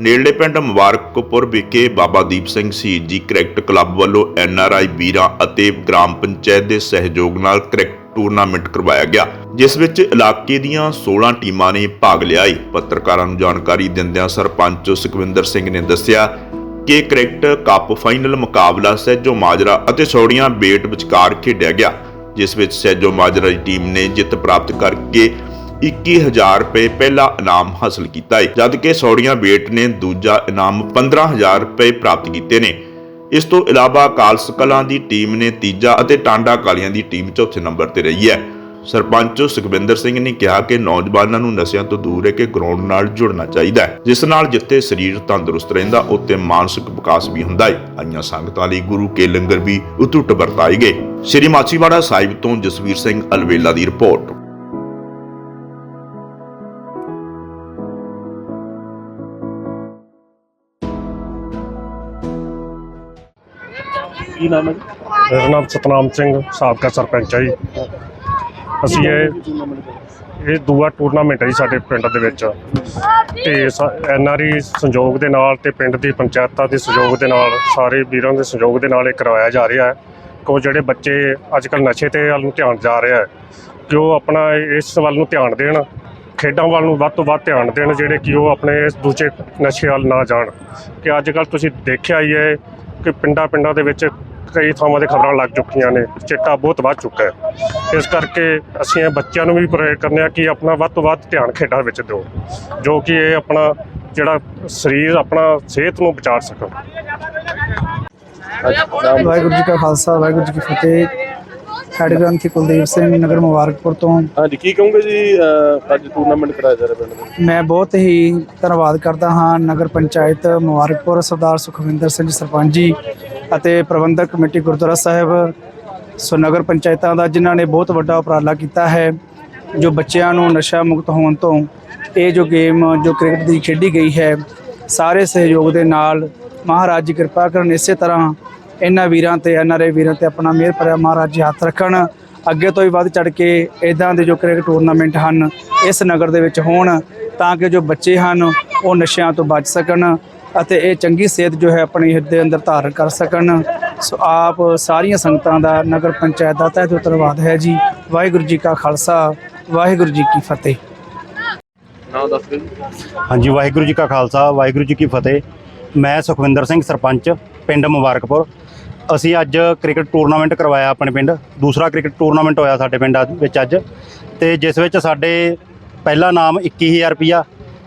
ਨੇੜਲੇ ਪਿੰਡ ਮੁਬਾਰਕਪੁਰ ਵਿਖੇ ਬਾਬਾ ਦੀਪ ਸਿੰਘ ਸ਼ਹੀਦ ਜੀ ਕ੍ਰਿਕਟ ਕਲੱਬ ਵੱਲੋਂ ਐਨਆਰਆਈ ਵੀਰਾਂ ਅਤੇ ਗ੍ਰਾਮ ਪੰਚਾਇਤ ਦੇ ਸਹਿਯੋਗ ਨਾਲ ਕ੍ਰਿਕਟ ਟੂਰਨਾਮੈਂਟ ਕਰਵਾਇਆ ਗਿਆ, ਜਿਸ ਵਿੱਚ ਇਲਾਕੇ ਦੀਆਂ 16 ਟੀਮਾਂ ਨੇ ਭਾਗ ਲਿਆ ਹੈ ਪੱਤਰਕਾਰਾਂ ਨੂੰ ਜਾਣਕਾਰੀ ਦਿੰਦਿਆਂ ਸਰਪੰਚ ਸੁਖਵਿੰਦਰ ਸਿੰਘ ਨੇ ਦੱਸਿਆ ਕਿ ਕ੍ਰਿਕਟ ਕੱਪ ਫਾਈਨਲ ਮੁਕਾਬਲਾ ਸਹਿਜੋ ਮਾਜਰਾ ਅਤੇ ਸੌੜੀਆਂ ਬੇਟ ਵਿਚਕਾਰ ਖੇਡਿਆ ਗਿਆ, ਜਿਸ ਵਿੱਚ ਸਹਿਜੋ ਮਾਜਰਾ ਦੀ ਟੀਮ ਨੇ ਜਿੱਤ ਪ੍ਰਾਪਤ ਕਰਕੇ 21000 ਰੁਪਏ ਪਹਿਲਾ ਇਨਾਮ ਹਾਸਲ ਕੀਤਾ ਹੈ ਜਦਕਿ ਸੌੜੀਆਂ ਬੇਟ ਨੇ ਦੂਜਾ ਇਨਾਮ 15000 ਰੁਪਏ ਪ੍ਰਾਪਤ ਕੀਤੇ ਨੇ। ਇਸ ਤੋਂ ਇਲਾਵਾ ਕਾਲਸ ਕਲਾਂ ਦੀ ਟੀਮ ਨੇ ਤੀਜਾ ਅਤੇ ਟਾਂਡਾ ਕਾਲੀਆਂ ਦੀ ਟੀਮ ਚੌਥੇ ਨੰਬਰ ਤੇ ਰਹੀ ਹੈ। ਸਰਪੰਚ ਸੁਖਵਿੰਦਰ ਸਿੰਘ ਨੇ ਕਿਹਾ ਕਿ ਨੌਜਵਾਨਾਂ ਨੂੰ ਨਸ਼ਿਆਂ ਤੋਂ ਦੂਰ ਰਹਿ ਕੇ ਗਰਾਊਂਡ ਨਾਲ ਜੁੜਨਾ ਚਾਹੀਦਾ ਹੈ, ਜਿਸ ਨਾਲ ਜਿੱਥੇ ਸਰੀਰ ਤੰਦਰੁਸਤ ਰਹਿੰਦਾ, ਉੱਥੇ ਮਾਨਸਿਕ ਵਿਕਾਸ ਵੀ ਹੁੰਦਾ ਹੈ ਆਈਆਂ ਸੰਗਤਾਂ ਲਈ ਗੁਰੂ ਕੇ ਲੰਗਰ ਵੀ ਉਤੁੱਟ ਵਰਤਾਏ ਗਏ। ਸ੍ਰੀ ਮਾਚੀਵਾੜਾ ਸਾਹਿਬ ਤੋਂ ਜਸਵੀਰ ਸਿੰਘ ਅਲਵੇਲਾ ਦੀ ਰਿਪੋਰਟ। ਕੀ ਨਾਮ ਹੈ ਜੀ? ਮੇਰਾ ਨਾਮ ਸਤਨਾਮ ਸਿੰਘ, ਸਾਬਕਾ ਸਰਪੰਚ ਹੈ ਜੀ। ਅਸੀਂ ਇਹ ਇਹ ਦੂਆ ਟੂਰਨਾਮੈਂਟ ਹੈ ਜੀ ਸਾਡੇ ਪਿੰਡ ਦੇ ਵਿੱਚ। ਤੇ ਐਨਆਰਈ ਸੰਯੋਗ ਦੇ ਨਾਲ ਤੇ ਪਿੰਡ ਦੀ ਪੰਚਾਇਤਾਂ ਦੇ ਸਹਿਯੋਗ ਦੇ ਨਾਲ, ਸਾਰੇ ਵੀਰਾਂ ਦੇ ਸਹਿਯੋਗ ਦੇ ਨਾਲ ਇਹ ਕਰਵਾਇਆ ਜਾ ਰਿਹਾ ਹੈ। ਕਿ ਉਹ ਜਿਹੜੇ ਬੱਚੇ ਅੱਜ ਕੱਲ੍ਹ ਨਸ਼ੇ ਤੇ ਵੱਲ ਨੂੰ ਧਿਆਨ ਜਾ ਰਿਹਾ ਹੈ ਕਿ ਉਹ ਆਪਣਾ ਇਸ ਵੱਲ ਨੂੰ ਧਿਆਨ ਦੇਣ, ਖੇਡਾਂ ਵੱਲ ਨੂੰ ਵੱਧ ਤੋਂ ਵੱਧ ਧਿਆਨ ਦੇਣ, ਜਿਹੜੇ ਕਿ ਉਹ ਆਪਣੇ ਇਸ ਦੂਜੇ ਨਸ਼ੇ ਵੱਲ ਨਾ ਜਾਣ। ਕਿ ਅੱਜ ਕੱਲ੍ਹ ਤੁਸੀਂ ਦੇਖਿਆ ਹੀ ਹੈ ਕਿ ਪਿੰਡਾਂ ਪਿੰਡਾਂ ਦੇ ਵਿੱਚ ਕਈ ਥਾਵਾਂ ਤੇ ਖਬਰਾਂ ਲੱਗ ਚੁੱਕੀਆਂ ਨੇ ਚਿੱਟਾ ਬਹੁਤ ਵੱਧ ਚੁੱਕਾ ਹੈ। ਇਸ ਕਰਕੇ ਅਸੀਂ ਇਹ ਬੱਚਿਆਂ ਨੂੰ ਵੀ ਪ੍ਰੇਰਿਤ ਕਰਨੇ ਆ ਕਿ ਆਪਣਾ ਵੱਧ ਤੋਂ ਵੱਧ ਧਿਆਨ ਖੇਡਾਂ ਵਿੱਚ ਦਿਓ, ਜੋ ਕਿ ਇਹ ਆਪਣਾ ਜਿਹੜਾ ਸਰੀਰ, ਆਪਣਾ ਸਿਹਤ ਨੂੰ ਬਚਾ ਸਕਣ। ਵਾਹਿਗੁਰੂ ਜੀ ਕਾ ਖਾਲਸਾ, ਵਾਹਿਗੁਰੂ ਜੀ ਕੀ ਫਤਿਹ। ਹੈਡ ਗ੍ਰੰਥੀ ਕੁਲਦੀਪ ਸਿੰਘ ਨਗਰ ਮੁਬਾਰਕਪੁਰ ਤੋਂ। ਹਾਂਜੀ ਕੀ ਕਹੋਗੇ ਜੀ ਅਹ, ਅੱਜ ਟੂਰਨਾਮੈਂਟ ਕਰਾਇਆ ਜਾ ਰਿਹਾ ਪਿੰਡ ਵਿੱਚ? ਮੈਂ ਬਹੁਤ ਹੀ ਧੰਨਵਾਦ ਕਰਦਾ ਹਾਂ ਨਗਰ ਪੰਚਾਇਤ ਮੁਬਾਰਕਪੁਰ ਸਰਦਾਰ ਸੁਖਵਿੰਦਰ ਸਿੰਘ ਸਰਪੰਚ ਜੀ ਅਤੇ ਪ੍ਰਬੰਧਕ ਕਮੇਟੀ ਗੁਰਦੁਆਰਾ ਸਾਹਿਬ ਸੋ ਨਗਰ ਪੰਚਾਇਤਾਂ ਦਾ ਜਿਨ੍ਹਾਂ ਨੇ ਬਹੁਤ ਵੱਡਾ ਉਪਰਾਲਾ ਕੀਤਾ ਹੈ ਜੋ ਬੱਚਿਆਂ ਨੂੰ ਨਸ਼ਾ ਮੁਕਤ ਹੋਣ ਤੋਂ ਇਹ ਜੋ ਗੇਮ ਜੋ ਕ੍ਰਿਕਟ ਦੀ ਖੇਡੀ ਗਈ ਹੈ ਸਾਰੇ ਸਹਿਯੋਗ ਦੇ ਨਾਲ ਮਹਾਰਾਜ ਜੀ ਕਿਰਪਾ ਕਰਨ ਇਸੇ ਤਰ੍ਹਾਂ ਇਹਨਾਂ ਵੀਰਾਂ ਤੇ ਐਨਆਰਏ ਵੀਰਾਂ ਤੇ ਆਪਣਾ ਮਿਹਰ ਭਰਿਆ ਮਹਾਰਾਜ ਜੀ ਹੱਥ ਰੱਖਣ। ਅੱਗੇ ਤੋਂ ਵੀ ਵੱਧ ਚੜ ਕੇ ਇਦਾਂ ਦੇ ਜੋ ਕ੍ਰਿਕਟ ਟੂਰਨਾਮੈਂਟ ਹਨ ਇਸ ਨਗਰ ਦੇ ਵਿੱਚ ਹੋਣ ਤਾਂ ਕਿ ਜੋ ਬੱਚੇ ਹਨ ਉਹ ਨਸ਼ਿਆਂ ਤੋਂ ਬਚ ਸਕਣ ਅਤੇ ਇਹ ਚੰਗੀ ਸਿਹਤ ਜੋ ਹੈ ਆਪਣੀ ਹਿਰਦੇ ਅੰਦਰ ਧਾਰਨ ਕਰ ਸਕਣ। ਸੋ ਆਪ ਸਾਰੀਆਂ ਸੰਗਤਾਂ ਦਾ ਨਗਰ ਪੰਚਾਇਤ ਦਾ ਤਹਿ ਦਿਲੋਂ ਧੰਨਵਾਦ ਹੈ ਜੀ। ਵਾਹਿਗੁਰੂ ਜੀ ਕਾ ਖਾਲਸਾ ਵਾਹਿਗੁਰੂ ਜੀ ਕੀ ਫਤਿਹ। ਹਾਂਜੀ ਵਾਹਿਗੁਰੂ ਜੀ ਕਾ ਖਾਲਸਾ ਵਾਹਿਗੁਰੂ ਜੀ ਕੀ ਫਤਿਹ। ਮੈਂ ਸੁਖਵਿੰਦਰ ਸਿੰਘ, ਸਰਪੰਚ, ਪਿੰਡ ਮੁਬਾਰਕਪੁਰ। ਅਸੀਂ ਅੱਜ ਕ੍ਰਿਕਟ ਟੂਰਨਾਮੈਂਟ ਕਰਵਾਇਆ ਆਪਣੇ ਪਿੰਡ। ਦੂਸਰਾ ਕ੍ਰਿਕਟ ਟੂਰਨਾਮੈਂਟ ਹੋਇਆ ਸਾਡੇ ਪਿੰਡ ਵਿੱਚ ਅੱਜ। ਤੇ ਜਿਸ ਵਿੱਚ ਸਾਡੇ ਪਹਿਲਾ ਨਾਮ 21000 ਰੁਪਿਆ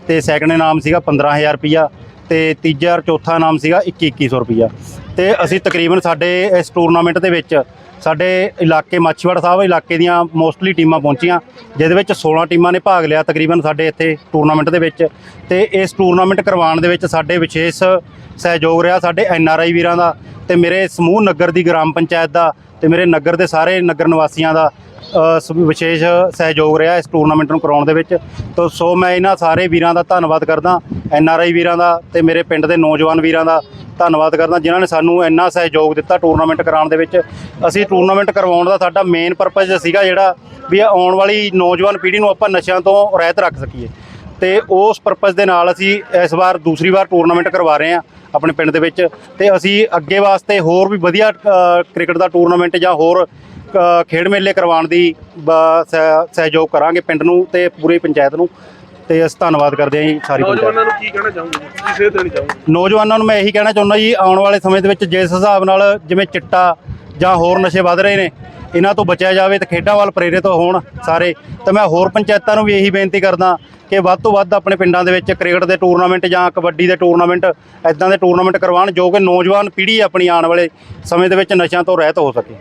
ਤੇ ਸੈਕੰਡ ਨਾਮ ਸੀਗਾ 15000 ਰੁਪਿਆ ਤੇ ਤੀਜਾ ਔਰ ਚੌਥਾ ਨਾਮ ਸੀਗਾ 2100 ਰੁਪਿਆ ਤੇ ਅਸੀਂ ਤਕਰੀਬਨ ਸਾਡੇ ਇਸ ਟੂਰਨਾਮੈਂਟ ਦੇ ਵਿੱਚ ਸਾਡੇ ਇਲਾਕੇ, ਮਾਛੀਵਾੜਾ ਸਾਹਿਬ ਇਲਾਕੇ ਦੀਆਂ ਮੋਸਟਲੀ ਟੀਮਾਂ ਪਹੁੰਚੀਆਂ, ਜਿਹਦੇ ਵਿੱਚ 16 ਟੀਮਾਂ ਨੇ ਭਾਗ ਲਿਆ ਤਕਰੀਬਨ ਸਾਡੇ ਇੱਥੇ ਟੂਰਨਾਮੈਂਟ ਦੇ ਵਿੱਚ। ਤੇ ਇਸ ਟੂਰਨਾਮੈਂਟ ਕਰਵਾਉਣ ਦੇ ਵਿੱਚ ਸਾਡੇ ਵਿਸ਼ੇਸ਼ ਸਹਿਯੋਗ ਰਿਹਾ ਸਾਡੇ ਐਨ ਆਰ ਆਈ ਵੀਰਾਂ ਦਾ ਤੇ ਮੇਰੇ ਸਮੂਹ ਨਗਰ ਦੀ ਗ੍ਰਾਮ ਪੰਚਾਇਤ ਦਾ ਤੇ ਮੇਰੇ ਨਗਰ ਦੇ ਸਾਰੇ ਨਗਰ ਨਿਵਾਸੀਆਂ ਦਾ ਵਿਸ਼ੇਸ਼ ਸਹਿਯੋਗ ਰਿਹਾ ਇਸ ਟੂਰਨਾਮੈਂਟ ਨੂੰ ਕਰਾਉਣ ਦੇ ਵਿੱਚ। ਤੋ, ਸੋ ਮੈਂ ਇਹਨਾਂ ਸਾਰੇ ਵੀਰਾਂ ਦਾ ਧੰਨਵਾਦ ਕਰਦਾ, ਐਨ ਆਰ ਆਈ ਵੀਰਾਂ ਦਾ ਤੇ ਮੇਰੇ ਪਿੰਡ ਦੇ ਨੌਜਵਾਨ ਵੀਰਾਂ ਦਾ ਧੰਨਵਾਦ ਕਰਦਾ, ਜਿਨ੍ਹਾਂ ਨੇ ਸਾਨੂੰ ਇੰਨਾ ਸਹਿਯੋਗ ਦਿੱਤਾ ਟੂਰਨਾਮੈਂਟ ਕਰਾਉਣ ਦੇ ਵਿੱਚ। ਅਸੀਂ ਟੂਰਨਾਮੈਂਟ ਕਰਵਾਉਣ ਦਾ ਸਾਡਾ ਮੇਨ ਪਰਪਸ ਸੀਗਾ ਜਿਹੜਾ ਵੀ ਆਉਣ ਵਾਲੀ ਨੌਜਵਾਨ ਪੀੜ੍ਹੀ ਨੂੰ ਆਪਾਂ ਨਸ਼ਿਆਂ ਤੋਂ ਰਹਿਤ ਰੱਖ ਸਕੀਏ। ਤੇ ਉਸ ਪਰਪਸ ਦੇ ਨਾਲ ਅਸੀਂ ਇਸ ਵਾਰ ਦੂਸਰੀ ਵਾਰ ਟੂਰਨਾਮੈਂਟ ਕਰਵਾ ਰਹੇ ਹਾਂ ਆਪਣੇ ਪਿੰਡ ਦੇ ਵਿੱਚ। ਤੇ ਅਸੀਂ ਅੱਗੇ ਵਾਸਤੇ ਹੋਰ ਵੀ ਵਧੀਆ ਕ੍ਰਿਕਟ ਦਾ ਟੂਰਨਾਮੈਂਟ ਜਾਂ ਹੋਰ ਖੇਡ ਮੇਲੇ ਕਰਵਾਉਣ ਦੀ ਸਹਿਯੋਗ ਕਰਾਂਗੇ ਪਿੰਡ ਨੂੰ ਤੇ ਪੂਰੀ ਪੰਚਾਇਤ ਨੂੰ। ਤੇ ਅਸੀਂ ਧੰਨਵਾਦ ਕਰਦੇ ਹਾਂ ਜੀ ਸਾਰੀ ਪੰਚਾਇਤ। ਨੌਜਵਾਨਾਂ ਨੂੰ ਕੀ ਕਹਿਣਾ ਚਾਹੋਗੇ ਕੀ ਸੇਧ ਦੇਣੀ ਚਾਹੋਗੇ? ਨੌਜਵਾਨਾਂ ਨੂੰ ਮੈਂ ਇਹੀ ਕਹਿਣਾ ਚਾਹੁੰਦਾ ਜੀ ਆਉਣ ਵਾਲੇ ਸਮੇਂ ਦੇ ਵਿੱਚ ਜਿਸ ਹਿਸਾਬ ਨਾਲ ਜਿਵੇਂ ਚਿੱਟਾ ਜਾਂ ਹੋਰ ਨਸ਼ੇ ਵੱਧ ਰਹੇ ਨੇ ਇਹਨਾਂ ਤੋਂ ਬਚਿਆ ਜਾਵੇ ਤੇ ਖੇਡਾਂ ਵੱਲ ਪ੍ਰੇਰਿਤ ਹੋਣ ਸਾਰੇ। ਤਾਂ ਮੈਂ ਹੋਰ ਪੰਚਾਇਤਾਂ ਨੂੰ ਵੀ ਇਹੀ ਬੇਨਤੀ ਕਰਦਾ ਕਿ ਵੱਧ ਤੋਂ ਵੱਧ ਆਪਣੇ ਪਿੰਡਾਂ ਦੇ ਵਿੱਚ ਕ੍ਰਿਕਟ ਦੇ ਟੂਰਨਾਮੈਂਟ ਜਾਂ ਕਬੱਡੀ ਦੇ ਟੂਰਨਾਮੈਂਟ ਐਦਾਂ ਦੇ ਟੂਰਨਾਮੈਂਟ ਕਰਵਾਉਣ ਜੋ ਕਿ ਨੌਜਵਾਨ ਪੀੜ੍ਹੀ ਆਪਣੀ ਆਉਣ ਵਾਲੇ ਸਮੇਂ ਦੇ ਵਿੱਚ ਨਸ਼ਿਆਂ ਤੋਂ ਰਹਿਤ ਹੋ ਸਕੇ।